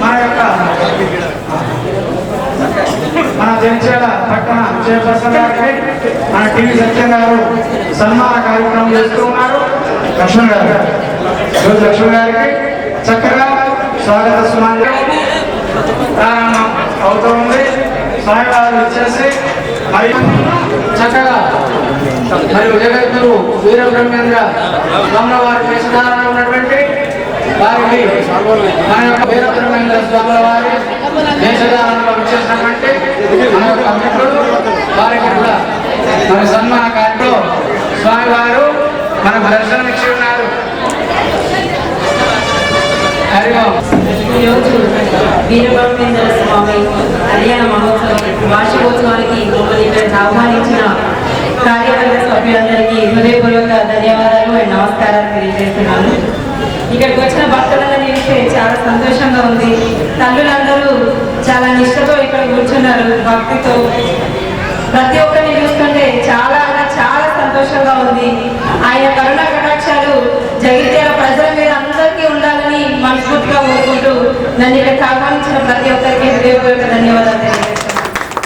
మన యొక్క మన జంచాల పట్టణ చైర్పర్సన్ గారికి మన టీవీ సత్యం గారు సన్మాన కార్యక్రమం చేస్తూ ఉన్నారు. లక్ష్మణ్ గారు. రోజు లక్ష్మణ్ గారికి చక్కగా స్వాగత సుమాన్యం ప్రారంభం అవుతూ ఉంది. స్వామివారు వచ్చేసి మరి చక్కగా మరియు జగద్గురు వీర బ్రహ్మేంద్ర స్వామి వారి వేషధారణ ఉన్నటువంటి వారికి మన యొక్క వీర బ్రహ్మేంద్ర స్వాముల వారి వేషధారణలో వచ్చేసినటువంటి మన యొక్క మిత్రులు. వారికి కూడా మన సన్మాన కార్యక్రమంలో స్వామివారు మనకు దర్శనం ఇచ్చి ఉన్నారు. ఈరోజు వీరబ్రహ్మేంద్ర స్వామి కళ్యాణ మహోత్సవం వార్షికోత్సవానికి మమ్మల్ని ఇక్కడ ఆహ్వానించిన సభ్యులందరికీ హృదయపూర్వక ధన్యవాదాలు అండ్ నమస్కారాలు తెలియజేస్తున్నాను. ఇక్కడికి వచ్చిన భక్తులందరినీ చూస్తే చాలా సంతోషంగా ఉంది. తల్లులందరూ చాలా నిష్టతో ఇక్కడ కూర్చున్నారు భక్తితో. ప్రతి ఒక్కరిని చూస్తుంటే చాలా అలా చాలా సంతోషంగా ఉంది. ఆయన కరుణ కటాక్షాలు జగిత్యాల ప్రజల మీద అందరికీ ఉండాలని మనస్ఫూర్తిగా కోరుకుంటూ నన్ను ఇక్కడ ఆహ్వానించిన ప్రతి ఒక్కరికి హృదయపూర్వక ధన్యవాదాలు